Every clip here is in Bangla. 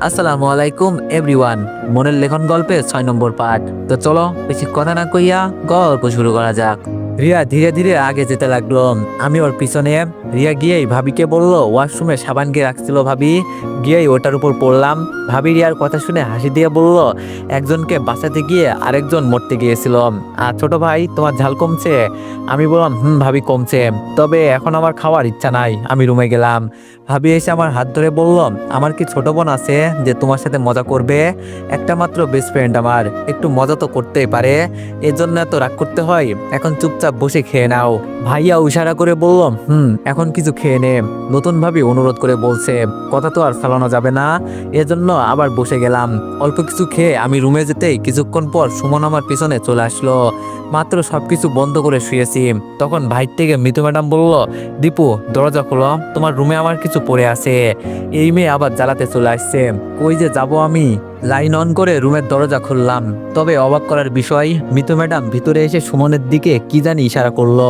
আসসালামু আলাইকুম, এভরিওয়ান। মনের লেখন গল্পে ছয় নম্বর পাঠ। তো চলো, বেশি কথা না কইয়া গল্প শুরু করা যাক। রিয়া ধীরে ধীরে আগে যেতে লাগল। আমি ওর পিছনে রিয়া গিয়েই ভাবিকে বলল, ওয়াশরুমে সাবান গিয়ে রাখছিল ভাবি। গিয়েই ওটার উপর পড়লাম। ভাবি রিয়ার কথা শুনে হাসি দিয়ে বলল, একজনকে বাঁচাতে গিয়ে আরেকজন মরতে গিয়েছিল। আর ছোট ভাই, তোমার ঝাল কমছে? আমি বললাম, হুম, ভাবি কমছে। তবে এখন আমার খাওয়ার ইচ্ছা নাই। আমি রুমে গেলাম। ভাবি এসে আমার হাত ধরে বলল, আমার কি ছোট বোন আছে যে তোমার সাথে মজা করবে? একটা মাত্র বেস্ট ফ্রেন্ড আমার। একটু মজা তো করতেই পারে। এর জন্য এত রাগ করতে হয়। এখন চুপচাপ বসে খেয়ে নাও। ভাইয়া ইশারা করে বলল, হুম এখন কিছু খেয়ে নে। নতুন ভাবি অনুরোধ করে বলছে, কথা তো আর ফেলানো যাবে না। এজন্য আবার বসে গেলাম। অল্প কিছু খেয়ে আমি রুমে যেতেই কিছুক্ষণ পর সুমন আমার পিছনে চলে আসলো। মাত্র সবকিছু বন্ধ করে শুয়েছি। তখন ভাই থেকে মিতু ম্যাডাম বলল, দীপু, দরজা খোলো। তোমার রুমে আমার কিছু পড়ে আছে। এই মেয়ে আবার জ্বালাতে চলে আসছে। কই যে যাব আমি? লাইন অন করে রুমের দরজা খুললাম। তবে অবাক করার বিষয়, মিতু ম্যাডাম ভিতরে এসে সুমনের দিকে কি জানি ইশারা করল।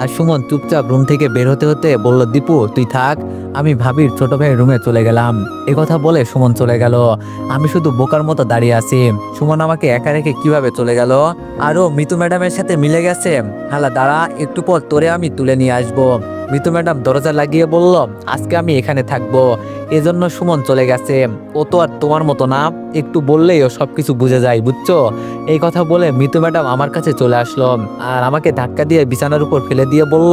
আর সুমন চুপচাপ রুম থেকে বের হতে হতে বলল, দীপু, তুই থাক, আমি ভাবির ছোট ভাইয়ের রুমে চলে গেলাম। কথা বলে সুমন চলে গেল। আমি শুধু বোকার মতো দাঁড়িয়ে আছি। সুমন আমাকে একা রেখে কীভাবে চলে গেল? আরও মিতু ম্যাডামের সাথে মিলে গেছে? হালা দাঁড়া, একটু পর তোরে আমি তুলে নিয়ে আসব। মিতু ম্যাডাম দরজা লাগিয়ে বলল, আজকে আমি এখানে থাকব। এজন্য সুমন চলে গেছে। ও তো আর তোমার মতো না, একটু বললেই ও সবকিছু বুঝে যায়, বুঝছ? এই কথা বলে মিতু ম্যাডাম আমার কাছে চলে আসলো আর আমাকে ধাক্কা দিয়ে বিছানার উপর ফেলে দিয়ে বলল,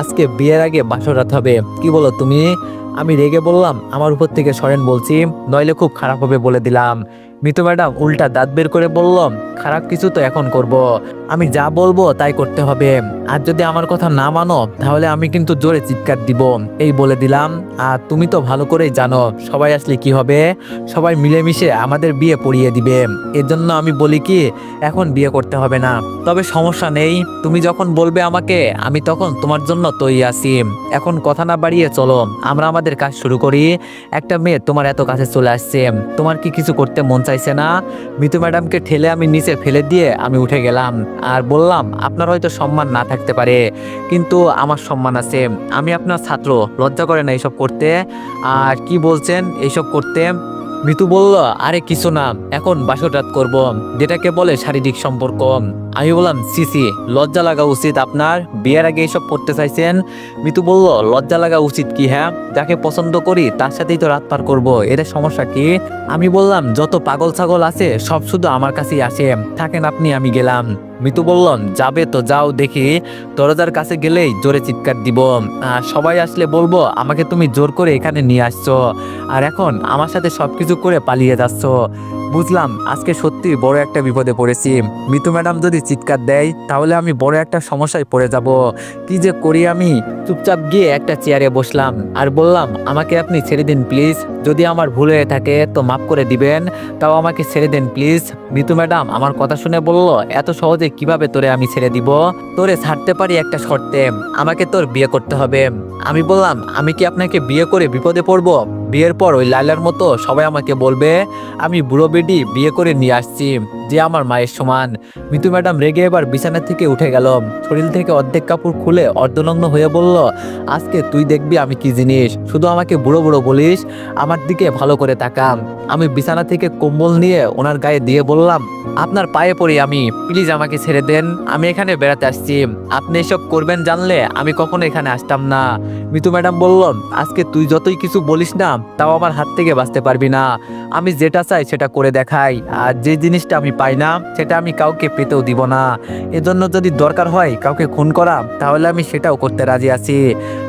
আজকে বিয়ের আগে বাসরাত হবে। কি বলো তুমি? আমি রেগে বললাম, আমার উপর থেকে সরেন বলছি, নইলে খুব খারাপ হবে বলে দিলাম। মিতু ম্যাডাম, উল্টা দাঁত বের করে বললাম, খারাপ কিছু তো এখন করব। আমি যা বলব তাই করতে হবে। আর যদি আমার কথা না মানো, তাহলে আমি কিন্তু জোরে চিৎকার দিব। এই বলে দিলাম। আর তুমি তো ভালো করেই জানো, সবাই আসলে কি হবে? সবাই মিলেমিশে আমাদের বিয়ে পড়িয়ে দিবে। এর জন্য আমি বলি কি, এখন বিয়ে করতে হবে না। তবে সমস্যা নেই। তুমি যখন বলবে আমাকে, আমি তখন তোমার জন্য তৈরি আছি। এখন কথা না বাড়িয়ে চলো। আমরা আমাদের কাজ শুরু করি। একটা মেয়ে তোমার এত কাছে চলে আসছে। তোমার কি কিছু করতে মন চাইছে না। মিতু ম্যাডামকে ঠেলে আমি নিচে ফেলে দিয়ে আমি উঠে গেলাম। আর বললাম, আপনার হয়তো সম্মান না থাকতে পারে, কিন্তু আমার সম্মান আছে। আমি আপনার ছাত্র, লজ্জা করে না এইসব করতে। আর কি বলছেন এইসব করতে? মিতু বলল, আরে কিছু না, এখন বাসরাত করব, যেটাকে বলে শারীরিক সম্পর্ক। আমি বললাম সিসি লজ্জা লাগা উচিত আপনার। বিয়ের আগে এইসব করতে চাইছেন? মিতু বলল, লজ্জা লাগা উচিত কি হ্যাঁ? যাকে পছন্দ করি, তার সাথেই তো রাত পার করব। এটা সমস্যা কি? আমি বললাম, যত পাগল ছাগল আছে, সব শুধু আমার কাছেই আসে। থাকেন আপনি, আমি গেলাম। মিতু বললাম যাবে তো, যাও দেখি। দরজার কাছে গেলেই জোরে চিৎকার দিব। সবাই আসলে বলব, আমাকে তুমি জোর করে এখানে নিয়ে আসছো। আর এখন আমার সাথে সবকিছু করে পালিয়ে যাচ্ছ। বুঝলাম, আজকে সত্যি বড় একটা বিপদে পড়েছি। মিতু ম্যাডাম যদি চিৎকার দেয়, তাহলে আমি বড় একটা সমস্যায় পড়ে যাব। কি যে করি আমি? চুপচাপ গিয়ে একটা চেয়ারে বসলাম আর বললাম, আমাকে আপনি ছেড়ে দিন প্লিজ। যদি আমার ভুল হয়ে থাকে, তো মাফ করে দিবেন। তাও আমাকে ছেড়ে দেন প্লিজ। মিতু ম্যাডাম আমার কথা শুনে বলল, এত সহজে কীভাবে তোরে আমি ছেড়ে দিব? তোরে ছাড়তে পারি একটা শর্তে। আমাকে তোর বিয়ে করতে হবে। আমি বললাম, আমি কি আপনাকে বিয়ে করে বিপদে পড়ব? বিয়ের পর ওই লাইলার মতো সবাই আমাকে বলবে, আমি বুড়ো বেডি বিয়ে করে নিয়ে আসছি, যে আমার মায়ের সমান। মিতু ম্যাডাম রেগে এবার বিছানা থেকে উঠে গেল। শরীর থেকে অর্ধেক কাপড় খুলে অর্ধনগ্ন হয়ে বলল, আজকে তুই দেখবি আমি কি জিনিস? শুধু আমাকে বুড়ো বুড়ো বলিস? আমার দিকে ভালো করে তাকাম আমি বিছানা থেকে কম্বল নিয়ে ওনার গায়ে দিয়ে বললাম, আপনার পায়ে পড়ি আমি প্লিজ আমাকে ছেড়ে দেন, আমি এখানে বেড়াতে আসছি। আপনি এসব করবেন জানলে আমি কখনো এখানে আসতাম না। মিতু ম্যাডাম বলল, আজকে তুই যতই কিছু বলিস না, তাও আমার হাত থেকে বাঁচতে পারবি না। আমি যেটা চাই সেটা করে দেখাই, আর যে জিনিসটা আমি পাই না, সেটা আমি কাউকে পেতেও দিব না। এজন্য যদি দরকার হয় কাউকে খুন করা, তাহলে আমি সেটাও করতে রাজি আছি।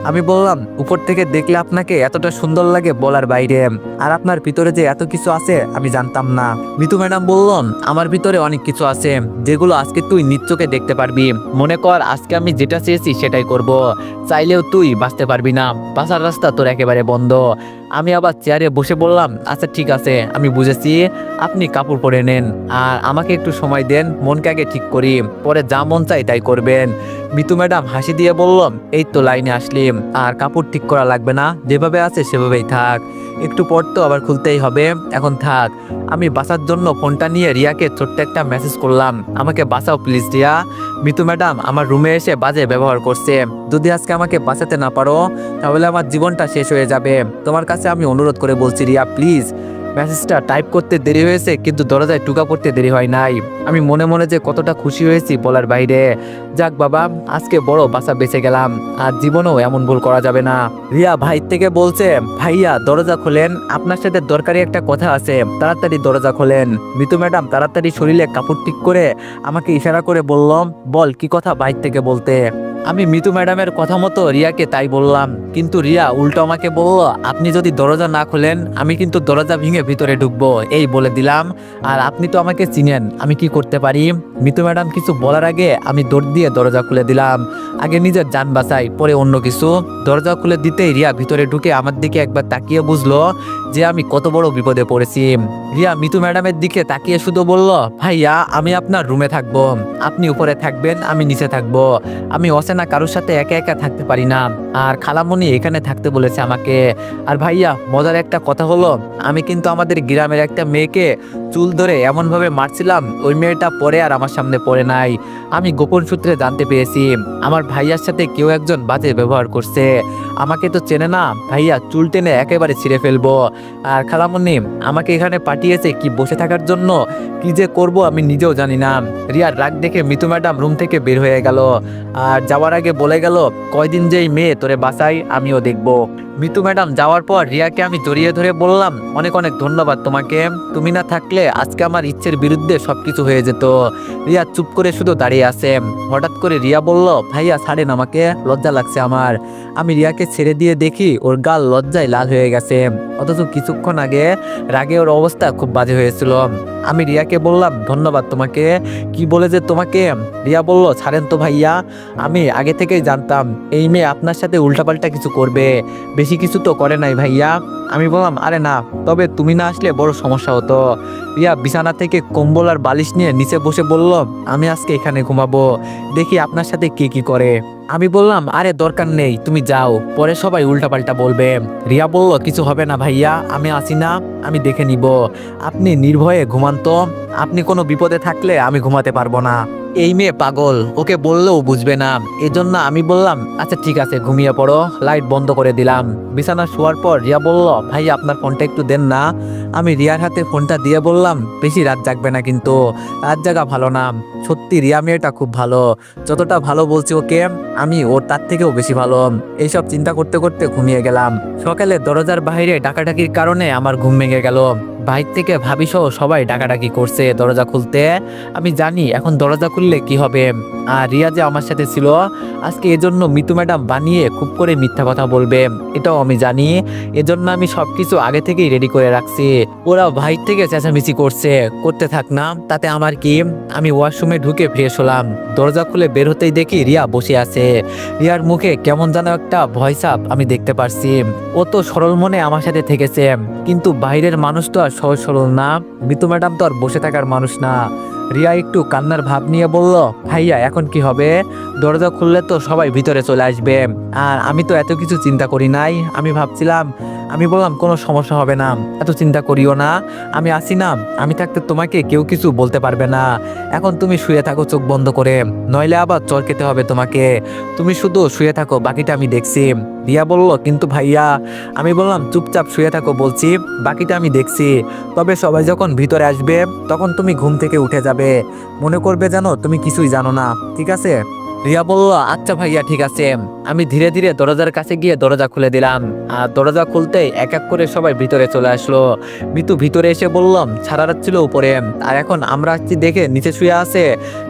আমি বললাম, উপর থেকে দেখলে আপনাকে এতটা সুন্দর লাগে বলার বাইরে। আর আপনার ভিতরে যে এত কিছু আছে, আমি জানতাম না। মিতু ম্যাডাম বললাম আমার ভিতরে অনেক কিছু আছে, যেগুলো আজকে তুই নিচ্চকে দেখতে পারবি। মনে কর, আজকে আমি যেটা চেয়েছি সেটাই করব। চাইলেও তুই বাঁচতে পারবি না। বাঁচার রাস্তা তোর একেবারে বন্ধ। আমি আবার চেয়ারে বসে বললাম আচ্ছা ঠিক আছে, আমি বুঝেছি, আপনি কাপড় পরে নেন আর আমাকে একটু সময় দেন, মনকে আগে ঠিক করি, পরে যা মন চাই তাই করবেন। মিতু ম্যাডাম হাসি দিয়ে বললাম এই তো লাইনে আসলিম আর কাপড় ঠিক করা লাগবে না, যেভাবে আছে সেভাবেই থাক। একটু পর তো আবার খুলতেই হবে। এখন থাক, আমি বাঁচার জন্য ফোনটা নিয়ে রিয়াকে ছোট্ট একটা মেসেজ করলাম। আমাকে বাঁচাও প্লিজ রিয়া। মিতু ম্যাডাম আমার রুমে এসে বাজে ব্যবহার করছে। যদি আজকে আমাকে বাঁচাতে না পারো, তাহলে আমার জীবনটা শেষ হয়ে যাবে। তোমার কাছে আমি অনুরোধ করে বলছি রিয়া প্লিজ মেসেজটা টাইপ করতে দেরি হয়েছে, কিন্তু দরজায় টুকা পড়তে দেরি হয় নাই। আমি মনে মনে যে কতটা খুশি হয়েছি বলার বাইরে। যাক বাবা, আজকে বড় বাসা বেঁচে গেলাম। আর জীবনেও এমন ভুল করা যাবে না। রিয়া ভাই থেকে বলছে, ভাইয়া, দরজা খোলেন। আপনার সাথে দরকারি একটা কথা আছে। তাড়াতাড়ি দরজা খোলেন। মিতু ম্যাডাম তাড়াতাড়ি শরীরে কাপড় ঠিক করে আমাকে ইশারা করে বললাম বল, কি কথা বাইর থেকে বলতে? আমি মিতু ম্যাডামের কথা মতো রিয়াকে তাই বললাম। কিন্তু রিয়া উল্টো আমাকে বলল, আপনি যদি দরজা না খোলেন, আমি কিন্তু দরজা ভেঙে ভিতরে ঢুকবো, এই বলে দিলাম। আর আপনি তো আমাকে চিনেন, আমি কি করতে পারি? মিতু ম্যাডাম কিছু বলার আগে আমি দৌড় দিয়ে দরজা খুলে দিলাম। আগে নিজের যান বাঁচাই, পরে অন্য কিছু। দরজা খুলে দিতেই রিয়া ভিতরে ঢুকে আমার দিকে একবার তাকিয়ে বুঝলো যে আমি কত বড় বিপদে পড়েছি। রিয়া মিতু ম্যাডামের দিকে তাকিয়ে শুধু বলল, ভাইয়া, আমি আপনার রুমে থাকব। আপনি উপরে থাকবেন, আমি নিচে থাকব। আমি অচেনা কারোর সাথে একা একা থাকতে পারি না। আর খালামণি এখানে থাকতে বলেছে আমাকে। আর ভাইয়া, মজার একটা কথা হলো, আমি কিন্তু আমাদের গ্রামের একটা মেয়েকে চুল ধরে এমনভাবে মারছিলাম, ওই মেয়েটা পরে আর আমার সামনে পড়ে নাই। আমি গোপন সূত্রে জানতে পেরেছি, আমার ভাইয়ার সাথে কেউ একজন বাজে ব্যবহার করছে। আমাকে তো চেনে না, ভাইয়া চুল টেনে একেবারে ছিঁড়ে ফেলব। আর খালামণি আমাকে এখানে পাঠিয়েছে কি বসে থাকার জন্য? কি যে করব আমি নিজেও জানি না। রিয়ার রাগ দেখে মিতু ম্যাডাম রুম থেকে বের হয়ে গেল। আর যাওয়ার আগে বলে গেল, কয়দিন যেই মেয়ে তোরে বাসাই আমিও দেখব। মিতু ম্যাডাম, যাওয়ার পর রিয়াকে আমি জড়িয়ে ধরে বললাম, অনেক অনেক ধন্যবাদ তোমাকে। তুমি না থাকলে আজকে আমার ইচ্ছের বিরুদ্ধে সবকিছু হয়ে যেত। রিয়া চুপ করে শুধু দাঁড়িয়ে আছে। হঠাৎ করে রিয়া বলল, ভাইয়া, ছাড়েন আমাকে, লজ্জা লাগছে আমার। আমি রিয়াকে ছেড়ে দিয়ে দেখি, ওর গাল লজ্জায় লাল হয়ে গেছে। অথচ কিছুক্ষণ আগে রাগে ওর অবস্থা খুব বাজে হয়েছিল। আমি রিয়াকে বললাম, ধন্যবাদ তোমাকে। কি বলে যে তোমাকে? রিয়া বলল, ছাড়েন তো ভাইয়া, আমি আগে থেকেই জানতাম, এই মেয়ে আপনার সাথে উল্টাপাল্টা কিছু করবে। বেশি কিছু তো করে নাই ভাইয়া। আমি বললাম, আরে না, তবে তুমি না আসলে বড় সমস্যা হতো। ইয়া বিছানা থেকে কম্বল আর বালিশ নিয়ে নিচে বসে বলল, আমি আজকে এখানে ঘুমাবো। দেখি আপনার সাথে কে কি করে। আমি বললাম, আরে, দরকার নেই, তুমি যাও। পরে সবাই উল্টাপাল্টা বলবে, রিয়া বলল, কিছু হবে না ভাইয়া, আমি আসি না, আমি দেখে নিব। আপনি নির্ভয়ে ঘুমান তো, আপনি কোনো বিপদে থাকলে আমি ঘুমাতে পারব না। এই মেয়ে পাগল, ওকে বললেও বুঝবে না। এজন্য আমি বললাম আচ্ছা ঠিক আছে, ঘুমিয়ে পড়ো। লাইট বন্ধ করে দিলাম। বিছানা শোয়ার পর রিয়া বলল ভাই আপনার ফোনটা একটু দেন না। আমি রিয়ার হাতে ফোনটা দিয়ে বললাম, বেশি রাত জাগবে না কিন্তু, রাত জাগা ভালো না। সত্যি রিয়া মেয়েটা খুব ভালো। যতটা ভালো বলছি ওকে, আমি ওর তার থেকেও বেশি ভালো। এইসব চিন্তা করতে করতে ঘুমিয়ে গেলাম। সকালে দরজার বাইরে ডাকাডাকির কারণে আমার ঘুম ভেঙে গেল। বাইর থেকে ভাবি সহ সবাই ডাকাডাকি করছে দরজা খুলতে। আমি জানি এখন দরজা খুললে কি হবে। আর রিয়া যে আমার সাথে ছিল, আজকে এজন্য মিতু ম্যাডাম বানিয়ে খুব করে মিথ্যা কথা বলবে, এটাও আমি জানি। এজন্য আমি সবকিছু আগে থেকেই রেডি করে রাখছি। ওরা ভাই থেকে চেঁচামেচি করছে, করতে থাক না, তাতে আমার কি? আমি ওয়াশরুমে ঢুকে ফ্রেশ হলাম। দরজা খুলে বের হতেই দেখি রিয়া বসে আছে। রিয়ার মুখে কেমন যেন একটা ভয় চাপ আমি দেখতে পারছি। ও তো সরল মনে আমার সাথে থেকেছে, কিন্তু বাইরের মানুষ তো আর সহজ সরল না। মিতু ম্যাডাম তো আর বসে থাকার মানুষ না। রিয়া একটু কান্নার ভাব নিয়ে বলল, ভাইয়া, এখন কি হবে? দরজা খুললে তো সবাই ভিতরে চলে আসবে। আর আমি তো এত কিছু চিন্তা করি নাই। আমি ভাবছিলাম আমি বললাম, কোনো সমস্যা হবে না। এত চিন্তা করিও না। আমি আসি না। আমি থাকতে তোমাকে কেউ কিছু বলতে পারবে না। এখন তুমি শুয়ে থাকো, চোখ বন্ধ করে। নইলে আবার চর খেতে হবে তোমাকে। তুমি শুধু শুয়ে থাকো, বাকিটা আমি দেখছি। রিয়া বলল, কিন্তু ভাইয়া, আমি বললাম, চুপচাপ শুয়ে থাকো বলছি, বাকিটা আমি দেখছি। তবে সবাই যখন ভিতরে আসবে, তখন তুমি ঘুম থেকে উঠে যাবে। মনে করবে জানো তুমি কিছুই জানো না। ঠিক আছে? রিয়া বলল আচ্ছা ভাইয়া, ঠিক আছে। আমি ধীরে ধীরে দরজার কাছে গিয়ে দরজা খুলে দিলাম। আর দরজা খুলতেই এক এক করে সবাই ভিতরে চলে আসলো। মিতু ভিতরে এসে বললাম ছাড়া রাত ছিল উপরে। আর এখন আমরা আসছি দেখে নিচে শুয়ে আছে।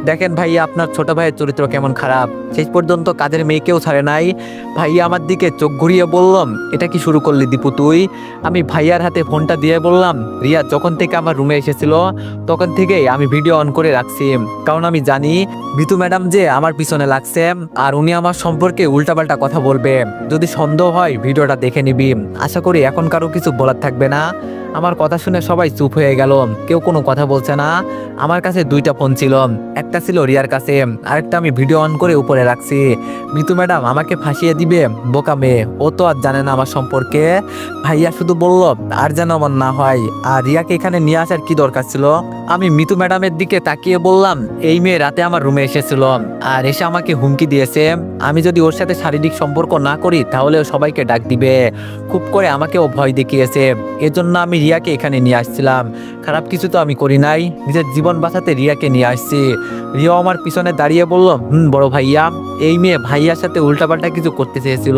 দেখেন ভাইয়া, আপনার ছোট ভাইয়ের চরিত্র কেমন খারাপ। শেষ পর্যন্ত কাজের মেয়েকেও ছাড়ে নাই। ভাইয়া আমার দিকে চোখ ঘুরিয়ে বললাম এটা কি শুরু করলি দীপু তুই? আমি ভাইয়ার হাতে ফোনটা দিয়ে বললাম, রিয়া, যখন থেকে আমার রুমে এসেছিল, তখন থেকেই আমি ভিডিও অন করে রাখছি। কারণ আমি জানি বিতু ম্যাডাম যে আমার পিছনে লাগছে, আর উনি আমার সম্পর্কে উল্টাপাল্টা কথা বলবে। যদি সন্দেহ হয়, ভিডিওটা দেখে নিবি। আশা করি এখন কারও কিছু বলার থাকবে না। আমার কথা শুনে সবাই চুপ হয়ে গেল। কেউ কোনো কথা বলছে না। আমার কাছে দুইটা ফোন ছিল। একটা ছিল রিয়ার কাছে। আরেকটা আমি ভিডিও অন করে উপরে রাখছি। মিতু ম্যাডাম, আমাকে ফাঁসিয়ে দিবে, বোকা মেয়ে। ও তো আর জানে না আমার সম্পর্কে। ভাইয়া শুধু বলল, আর যেন আমার না হয়। আর রিয়াকে এখানে নিয়ে আসার কি দরকার ছিল? আমি মিতু ম্যাডামের দিকে তাকিয়ে বললাম, এই মেয়ে রাতে আমার রুমে এসেছিল। আর এসে আমাকে হুমকি দিয়েছে। আমি যদি ওর সাথে শারীরিক সম্পর্ক না করি, তাহলে সবাইকে ডাক দিবে। খুব করে আমাকেও ভয় দেখিয়েছে। এজন্য আমি রিয়াকে এখানে নিয়ে আসছিলাম। খারাপ কিছু তো আমি করি নাই। নিজের জীবন বাঁচাতে রিয়াকে নিয়ে আসছি। রিয়া আমার পিছনে দাঁড়িয়ে বলল, হুম, বড় ভাইয়া, এই মেয়ে ভাইয়ার সাথে উল্টাপাল্টা কিছু করতে চেয়েছিল।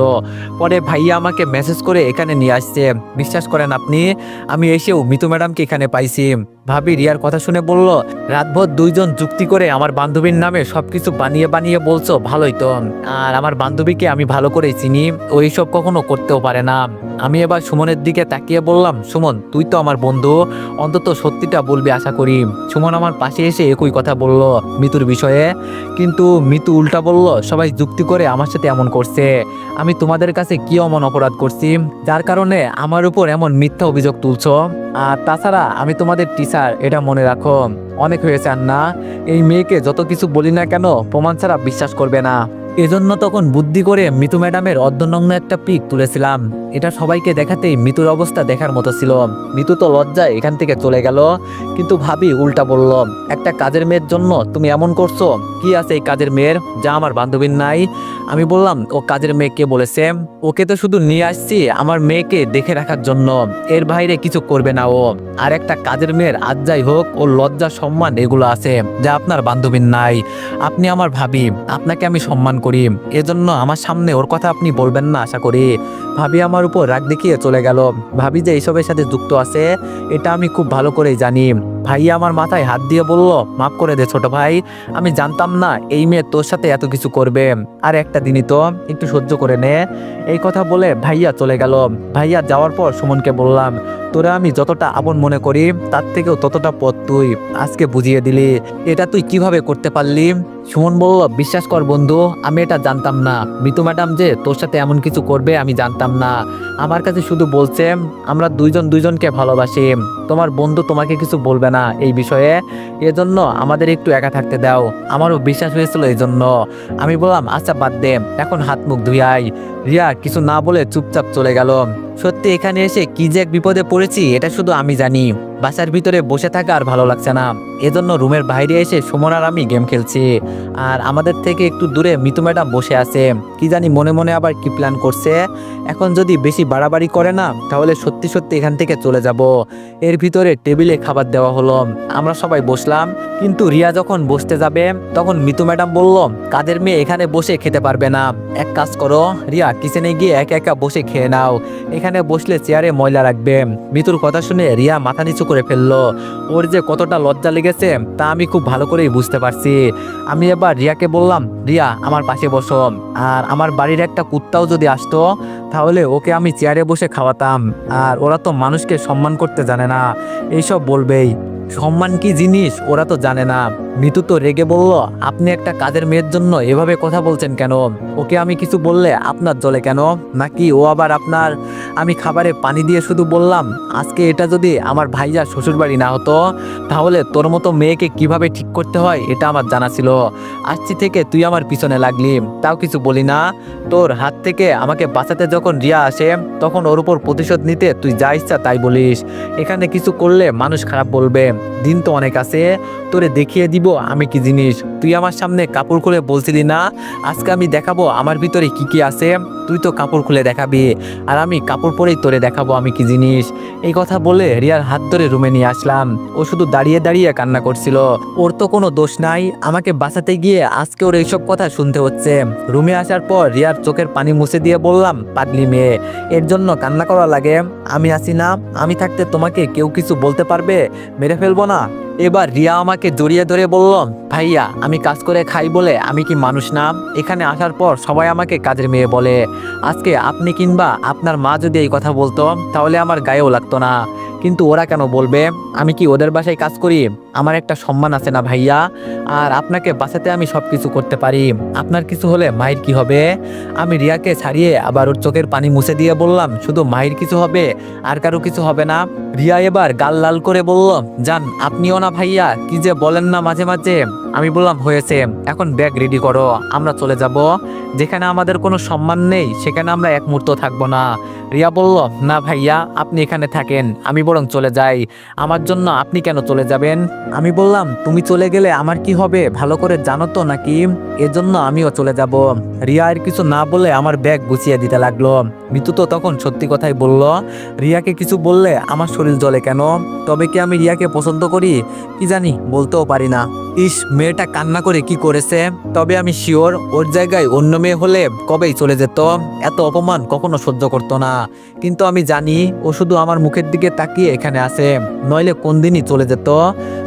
পরে ভাইয়া আমাকে মেসেজ করে এখানে নিয়ে আসছে। বিশ্বাস করেন আপনি, আমি এসেও মিতু ম্যাডামকে এখানে পাইছি। ভাবি রিয়ার কথা শুনে বলল রাতভর দুইজন যুক্তি করে আমার বান্ধবীর নামে সবকিছু বানিয়ে বানিয়ে বলছো, ভালোই তো। আর আমার বান্ধবীকে আমি ভালো করে চিনি ওইসব কখনো করতেও পারে না। আমি এবার সুমনের দিকে তাকিয়ে বললাম, সুমন, তুই তো আমার বন্ধু। অন্তত সত্যিটা বলবি আশা করি। সুমন আমার পাশে এসে একই কথা বলল মিতুর বিষয়ে। কিন্তু মিতু উল্টা বলল, সবাই যুক্তি করে আমার সাথে এমন করছে। আমি তোমাদের কাছে কি অমন অপরাধ করছি? যার কারণে আমার উপর এমন মিথ্যা অভিযোগ তুলছো। আর তাছাড়া আমি তোমাদের টিচার এটা মনে রাখো। অনেক হয়েছে আর না এই মেয়েকে যত কিছু বলি না কেন, প্রমাণ ছাড়া বিশ্বাস করবে না। এজন্য তখন বুদ্ধি করে মিতু ম্যাডামের অর্ধনগ্ন একটা পিক তুলেছিলাম। এটা সবাইকে দেখাতেই মিতুর অবস্থা দেখার মতো ছিল। মিতু তো লজ্জায় এখান থেকে চলে গেল, কিন্তু ভাবি উল্টা বলল, একটা কাজের মেয়ের জন্য তুমি এমন করছ? কি আছে এই কাজের মেয়ের? যা আমার বান্ধবীর নাই। আমি বললাম, ও কাজের মেয়ে কে বলেছে? ওকে তো শুধু নিয়ে আসছি আমার মেয়েকে দেখে রাখার জন্য। এর বাইরে কিছু করবে না ও। আর একটা কাজের মেয়ের আজ যাই হোক ও লজ্জা, সম্মান এগুলো আছে, যা আপনার বান্ধবীর নাই। আপনি আমার ভাবি, আপনাকে আমি সম্মান করি। এজন্য আমার সামনে ওর কথা আপনি বলবেন না, আশা করি। ভাবি আমার উপর রাগ দেখিয়ে চলে গেল। ভাবি যে এইসবের সাথে যুক্ত আছে, এটা আমি খুব ভালো করেই জানি। ভাইয়া আমার মাথায় হাত দিয়ে বলল, মাফ করে দে ছোট ভাই, আমি জানতাম না এই মেয়ে তোর সাথে এত কিছু করবে। আর একটা দিনই তো, একটু সহ্য করে নে। এই কথা বলে ভাইয়া চলে গেল। ভাইয়া যাওয়ার পর সুমনকে বললাম, তোরা আমি যতটা আপন মনে করি, তার থেকেও ততটা পথ তুই। আজকে বুঝিয়ে দিলি। এটা তুই কীভাবে করতে পারলি? সুমন বলল, বিশ্বাস কর বন্ধু, আমি এটা জানতাম না। মিতু ম্যাডাম যে তোর সাথে এমন কিছু করবে আমি জানতাম না। আমার কাছে শুধু বলছে, আমরা দুইজন দুইজনকে ভালোবাসি। তোমার বন্ধু তোমাকে কিছু বলবে না এই বিষয়ে। এজন্য আমাদের একটু একা থাকতে দাও। আমারও বিশ্বাস হয়েছিল এই জন্য আমি বললাম আচ্ছা বাদ দে। এখন হাত মুখ ধুয়াই রিয়া কিছু না বলে চুপচাপ চলে গেল। সত্যি এখানে এসে কি যে এক বিপদে পড়েছি, এটা শুধু আমি জানি। বাসার ভিতরে বসে থাকা আর ভালো লাগছে না। এজন্য রুমের বাইরে এসে সুমন আর আমি গেম খেলছি। আর আমাদের থেকে একটু দূরে মিতু ম্যাডাম বসে আছে। কি জানি মনে মনে আবার কি প্ল্যান করছে। এখন যদি বেশি বাড়াবাড়ি করে না, তাহলে সত্যি সত্যি এখান থেকে চলে যাব। এর ভিতরে টেবিলে খাবার দেওয়া হলো। আমরা সবাই বসলাম। কিন্তু রিয়া যখন বসতে যাবে, তখন মিতু ম্যাডাম বলল, কাদের মেয়ে এখানে বসে খেতে পারবে না? এক কাজ করো, রিয়া কিচেনে গিয়ে একা একা বসে খেয়ে নাও। এখানে বসলে চেয়ারে ময়লা রাখবে। মিতুর কথা শুনে রিয়া মাথা নিচু করে ফেলল। ওর যে কতটা লজ্জা লেগেছে, তা আমি খুব ভালো করেই বুঝতে পারছি। আমি এবার রিয়াকে বললাম, রিয়া, আমার পাশে বসো। আর আমার বাড়ির একটা কুত্তাও যদি আসতো, তাহলে ওকে আমি চেয়ারে বসে খাওয়াতাম। আর ওরা তো মানুষকে সম্মান করতে জানে না। এইসব বলবেই। সম্মান কি জিনিস? ওরা তো জানে না। মিতু তো রেগে বলল, আপনি একটা কাজের মেয়ের জন্য এভাবে কথা বলছেন কেন? ওকে আমি কিছু বললে আপনার জলে কেন? নাকি ও আবার আপনার, আমি খাবারে পানি দিয়ে শুধু বললাম, আজকে এটা যদি আমার ভাইয়া শ্বশুরবাড়ি না হতো, তাহলে তোর মতো মেয়েকে কীভাবে ঠিক করতে হয় এটা আমার জানা ছিল। আসছি থেকে তুই আমার পিছনে লাগলি, তাও কিছু বলি না। তোর হাত থেকে আমাকে বাঁচাতে যখন রিয়া আসে, তখন ওর উপর প্রতিশোধ নিতে তুই যা ইচ্ছা তাই বলিস। এখানে কিছু করলে মানুষ খারাপ বলবে। দিন তো অনেক আছে, তোরে দেখিয়ে দিব আমি কি জিনিস। তুই আমার সামনে কাপড় খুলে বলছিলি না? আজকে আমি দেখাবো আমার ভিতরে কি কি আছে। তুই তো কাপড় খুলে দেখাবি। আর আমি কাপড় পরেই তোরে দেখাবো আমি কি জিনিস। এই কথা বলে রিয়ার হাত ধরে রুমে নিয়ে আসলাম। ও শুধু দাঁড়িয়ে দাঁড়িয়ে কান্না করছিল। ওর তো কোনো দোষ নাই। আমাকে বাঁচাতে গিয়ে আজকে ওর এইসব কথা শুনতে হচ্ছে। রুমে আসার পর রিয়ার চোখের পানি মুছে দিয়ে বললাম, পাগলি মেয়ে, এর জন্য কান্না করা লাগে। আমি আসি না। আমি থাকতে তোমাকে কেউ কিছু বলতে পারবে? মেরে ফেলব না? এবার রিয়া আমাকে জড়িয়ে ধরে বলল, ভাইয়া, আমি কাজ করে খাই বলে আমি কি মানুষ নাম এখানে আসার পর সবাই আমাকে কাজের মেয়ে বলে, আজকে আপনি কিংবা আপনার মা যদি এই কথা বলতো, তাহলে আমার গায়েও লাগতো না। কিন্তু ওরা কেন বলবে? আমি কি ওদের বাসায় কাজ করি? আমার একটা সম্মান আছে না ভাইয়া? আর আপনাকে বাঁচাতে আমি সব কিছু করতে পারি। আপনার কিছু হলে মায়ের কি হবে? আমি রিয়াকে ছাড়িয়ে আবার ওর চোখের পানি মুছে দিয়ে বললাম, শুধু মায়ের কিছু হবে? আর কারও কিছু হবে না? রিয়া এবার গাল লাল করে বলল যান আপনিও না ভাইয়া, কি যে বলেন না মাঝে মাঝে? আমি বললাম, হয়েছে। এখন ব্যাগ রেডি করো, আমরা চলে যাব। যেখানে আমাদের কোনো সম্মান নেই, সেখানে আমরা এক মুহূর্ত থাকব না। রিয়া বলল, না ভাইয়া, আপনি এখানে থাকেন। আমি বরং চলে যাই। আমার জন্য আপনি কেন চলে যাবেন? আমি বললাম, তুমি চলে গেলে আমার কি হবে? ভালো করে জানো তো নাকি? এজন্য আমিও চলে যাব। রিয়া আর কিছু না বলে আমার ব্যাগ গুছিয়ে দিতে লাগল। মিতু তো তখন সত্যি কথাই বলল, রিয়াকে কিছু বললে আমার শরীর জ্বলে কেন? তবে কি আমি রিয়াকে পছন্দ করি? কি জানি, বলতেও পারি না। ইস, মেয়েটা কান্না করে কি করেছে? তবে আমি শিওর, ওর জায়গায় অন্য মেয়ে হলে কবেই চলে যেত? এত অপমান কখনো সহ্য করতো না। কিন্তু আমি জানি, ও শুধু আমার মুখের দিকে তাকিয়ে এখানে আছে? নইলে কোন দিনই চলে যেত?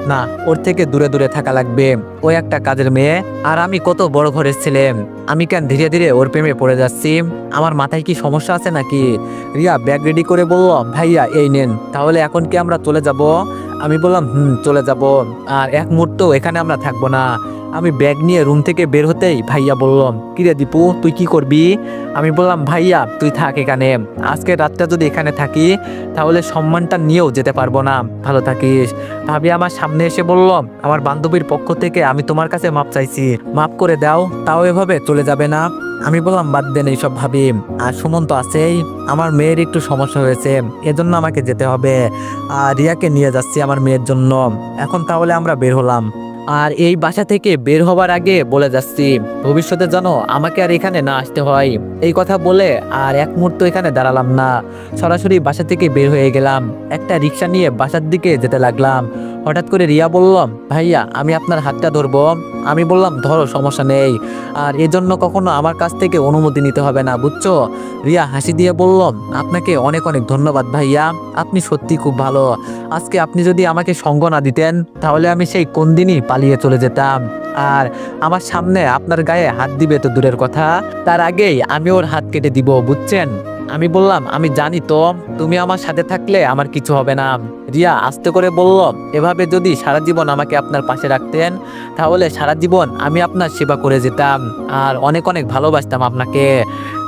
না, ওর থেকে দূরে দূরে থাকা লাগবে। ও একটা কাজের মেয়ে, আর আমি কত বড় ঘরের ছেলে। আমি কেন ধীরে ধীরে ওর প্রেমে পড়ে যাচ্ছি? আমার মাথায় কি সমস্যা আছে নাকি? রিয়া, ব্যাগ রেডি করে বলল ভাইয়া, এই নেন। তাহলে এখন কি আমরা চলে যাব? আমি বললাম, হুম, চলে যাব। আর এক মুহূর্ত এখানে আমরা থাকব না। আমি ব্যাগ নিয়ে রুম থেকে বের হতেই ভাইয়া বললাম, কিরে দীপু, তুই কি করবি? আমি বললাম, ভাইয়া, তুই থাক এখানে। আজকে রাতটা যদি এখানে থাকি, তাহলে সম্মানটা নিয়েও যেতে পারব না। ভালো থাকিস। ভাবি আমার সামনে এসে বলল, আমার বান্ধবীর পক্ষ থেকে আমি তোমার কাছে মাপ চাইছি। মাপ করে দাও, তাও এভাবে চলে যাবে না। আমি বললাম, বাদ দেন এইসব ভাবি। আর সুমন তো আছেই। আমার মেয়ের একটু সমস্যা হয়েছে। এজন্য আমাকে যেতে হবে। আর রিয়াকে নিয়ে যাচ্ছি আমার মেয়ের জন্য। এখন তাহলে আমরা বের হলাম। আর এই বাসা থেকে বের হবার আগে বলে যাচ্ছি, ভবিষ্যতে যেন আমাকে আর এখানে না আসতে হয়। এই কথা বলে আর এক মুহূর্ত এখানে দাঁড়ালাম না। সরাসরি বাসা থেকে বের হয়ে গেলাম। একটা রিক্সা নিয়ে বাসার দিকে যেতে লাগলাম। হঠাৎ করে রিয়া বলল, ভাইয়া, আমি আপনার হাতটা ধরবো। আমি বললাম, ধরো, সমস্যা নেই। আর এজন্য কখনো আমার কাছ থেকে অনুমতি নিতে হবে না, বুঝছ? রিয়া হাসি দিয়ে বলল, আপনাকে অনেক অনেক ধন্যবাদ ভাইয়া, আপনি সত্যি খুব ভালো। আজকে আপনি যদি আমাকে সঙ্গ না দিতেন, তাহলে আমি সেই কোন দিনই পালিয়ে চলে যেতাম। আর আমার সামনে আপনার গায়ে হাত দিবে তো দূরের কথা, তার আগেই আমি ওর হাত কেটে দিব, বুঝছেন? আমি বললাম, আমি জানি তো, তুমি আমার সাথে থাকলে আমার কিছু হবে না। রিয়া আস্তে করে বলল, এভাবে যদি সারা জীবন আমাকে আপনার পাশে রাখতেন, তাহলে সারা জীবন আমি আপনার সেবা করে যেতাম, আর অনেক অনেক ভালোবাসতাম আপনাকে।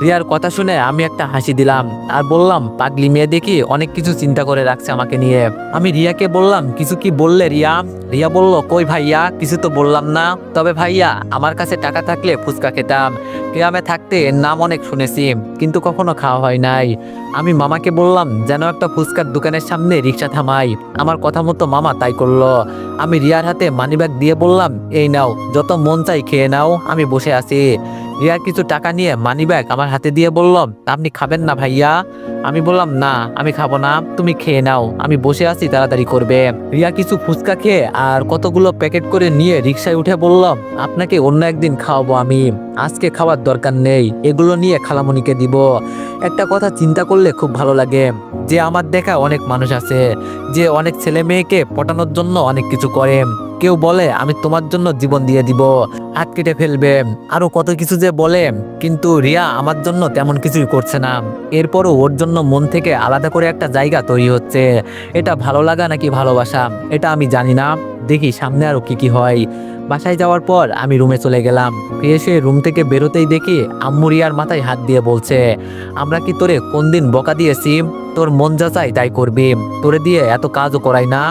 রিয়ার কথা শুনে আমি একটা হাসি দিলাম আর বললাম, পাগলি মেয়ে দেখি অনেক কিছু চিন্তা করে রাখছে আমাকে নিয়ে। আমি রিয়াকে বললাম, কিছু কি বললে রিয়া? রিয়া বলল, কই ভাইয়া, কিছু তো বললাম না। তবে ভাইয়া, আমার কাছে টাকা থাকলে ফুচকা খেতাম। গ্রামে থাকতে এর নাম অনেক শুনেছি, কিন্তু কখনো খাওয়া হয় নাই। আমি মামাকে বললাম, যেন একটা ফুচকার দোকানের সামনে রিক্সা থামাই। আমার কথা মতো মামা তাই করল। আমি রিয়ার হাতে মানিব্যাগ দিয়ে বললাম, এই নাও, যত মন চাই খেয়ে নাও। আমি বসে আছি। রিয়ার কিছু টাকা নিয়ে মানিব্যাগ আমার হাতে দিয়ে বললাম, আপনি খাবেন না ভাইয়া? আমি বললাম, না, আমি খাব না, তুমি খেয়ে নাও, আমি বসে আছি, তাড়াতাড়ি করবে। রিয়া কিছু ফুচকা খেয়ে আর কতগুলো প্যাকেট করে নিয়ে রিক্সায় উঠে বললাম, আপনাকে অন্য একদিন খাওয়াবো আমি, আজকে খাওয়ার দরকার নেই, এগুলো নিয়ে খালামণিকে দিব। একটা কথা চিন্তা করলে খুব ভালো লাগে, যে আমার দেখা অনেক মানুষ আছে, যে অনেক ছেলে মেয়েকে পটানোর জন্য অনেক কিছু করে। কেউ বলে, আমি তোমার জন্য জীবন দিয়ে দিব, হাত কেটে ফেলবে, আরও কত কিছু যে বলে। কিন্তু রিয়া আমার জন্য তেমন কিছুই করছে না। এরপরও ওর জন্য মন থেকে আলাদা করে একটা জায়গা তৈরি হচ্ছে। এটা ভালো লাগা নাকি ভালোবাসা, এটা আমি জানি না। দেখি সামনে আরও কি কি হয়। বাসায় যাওয়ার পর আমি রুমে চলে গেলাম। ফিরে এসে রুম থেকে বেরোতেই দেখি আম্মু রিয়ার মাথায় হাত দিয়ে বলছে, আমরা কি তোরে কোন দিন বকা দিয়েছি? তোর মন যা চাই তাই করবি। তোরে দিয়ে এত কাজও করাই না।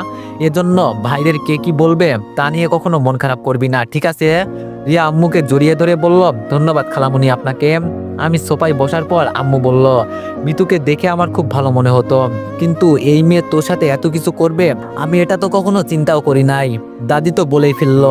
এজন্য ভাইদের কে কি বলবে তা নিয়ে কখনো মন খারাপ করবি না। ঠিক আছে? রিয়া আম্মুকে জড়িয়ে ধরে বলল, ধন্যবাদ খালামুনি আপনাকে। আমি সোফায় বসার পর আম্মু বলল, মিতুকে দেখে আমার খুব ভালো মনে হতো। কিন্তু এই মেয়ে তোর সাথে এত কিছু করবে, আমি এটা তো কখনো চিন্তাও করি নাই। দাদি তো বলেই ফেলল,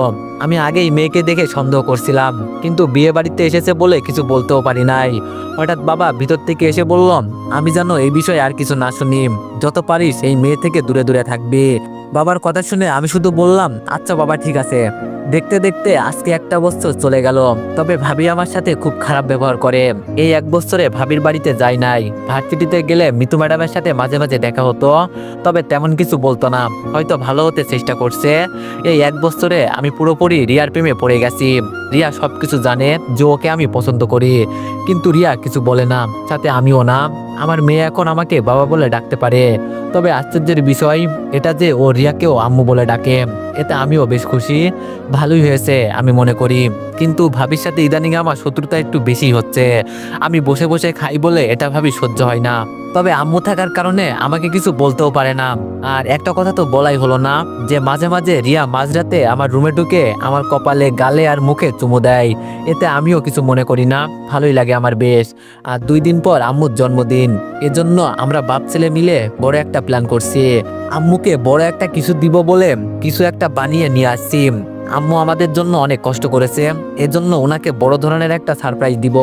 আমি আগেই মেয়েকে দেখে সন্দেহ করছিলাম, কিন্তু বিয়ে বাড়িতে এসেছে বলে কিছু বলতেও পারি নাই। হঠাৎ বাবা ভিতর থেকে এসে বললাম আমি যেন এই বিষয়ে আর কিছু না শুনি। যত পারিস এই মেয়ে থেকে দূরে দূরে থাকবি। বাবার কথা শুনে আমি শুধু বললাম আচ্ছা বাবা, ঠিক আছে। দেখতে দেখতে আজকে একটা বছর চলে গেল, তবে ভাবি আমার সাথে খুব খারাপ ব্যবহার করে। এই এক বছরে ভাবির বাড়িতে যাই নাই। ভার্সিটিতে গেলে মিতু ম্যাডামের সাথে মাঝে মাঝে দেখা হতো, তবে তেমন কিছু বলতো না। হয়তো ভালো হতে চেষ্টা করছে। এই এক বছরে আমি পুরোপুরি রিয়ার প্রেমে পড়ে গেছি। রিয়া সবকিছু জানে যে ওকে আমি পছন্দ করি। কিন্তু রিয়া কিছু বলে না, সাথে আমিও না। আমার মেয়ে এখন আমাকে বাবা বলে ডাকতে পারে। তবে আশ্চর্যের বিষয় এটা যে ও রিয়াকেও আম্মু বলে ডাকে। এতে আমিও বেশ খুশি। ভালোই হয়েছে, আমি মনে করি। কিন্তু ভাবির সাথে ইদানিং আমার শত্রুতা একটু বেশি হচ্ছে। আমি বসে বসে খাই বলে এটা ভাবি সহ্য হয় না। তবে আম্মু থাকার কারণে আমাকে কিছু বলতেও পারে না। আর একটা কথা তো বলাই হলো না, যে মাঝে মাঝে রিয়া মাঝরাতে আমার রুমে ঢুকে আমার কপালে গালে আর মুখে চুমু দেয়। এতে আমিও কিছু মনে করি না, ভালোই লাগে আমার বেশ। আর দুই দিন পর আম্মুর জন্মদিন, এজন্য আমরা বাপ ছেলে মিলে বড় একটা প্ল্যান করছি। আম্মুকে বড় একটা কিছু দিব বলে কিছু একটা বানিয়ে নিয়ে আসছি। আম্মু আমাদের জন্য অনেক কষ্ট করেছে। এজন্য ওনাকে বড় ধরনের একটা সারপ্রাইজ দিব।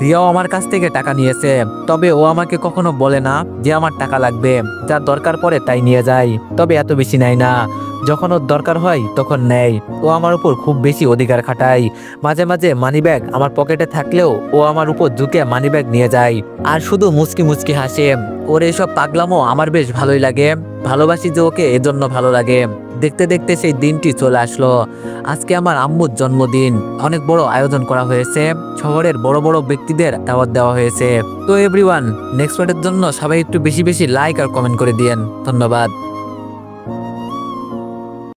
রিয়াও আমার কাছ থেকে টাকা নিয়েছে। তবে ও আমাকে কখনো বলে না যে আমার টাকা লাগবে। যা দরকার পড়ে তাই নিয়ে যায়। তবে এত বেশি নেয় না। যখন ওর দরকার হয় তখন নেয়। ও আমার উপর খুব বেশি অধিকার খাটায়। মাঝে মাঝে মানিব্যাগ আমার পকেটে থাকলেও ও আমার উপর ঝুঁকে মানিব্যাগ নিয়ে যায়। আর শুধু মুচকি মুচকি হাসে। ওর এসব পাগলামো আমার বেশ ভালোই লাগে। ভালোবাসি যে ওকে, এজন্য ভালো লাগে। দেখতে দেখতে সেই দিনটি চলে আসলো। আজকে আমার আম্মুর জন্মদিন। অনেক বড় আয়োজন করা হয়েছে। শহরের বড় বড় ব্যক্তিদের দাওয়াত দেওয়া হয়েছে। তো এভরিওয়ান নেক্সট পার্টের জন্য সবাই একটু বেশি বেশি লাইক আর কমেন্ট করে দিয়েন। ধন্যবাদ।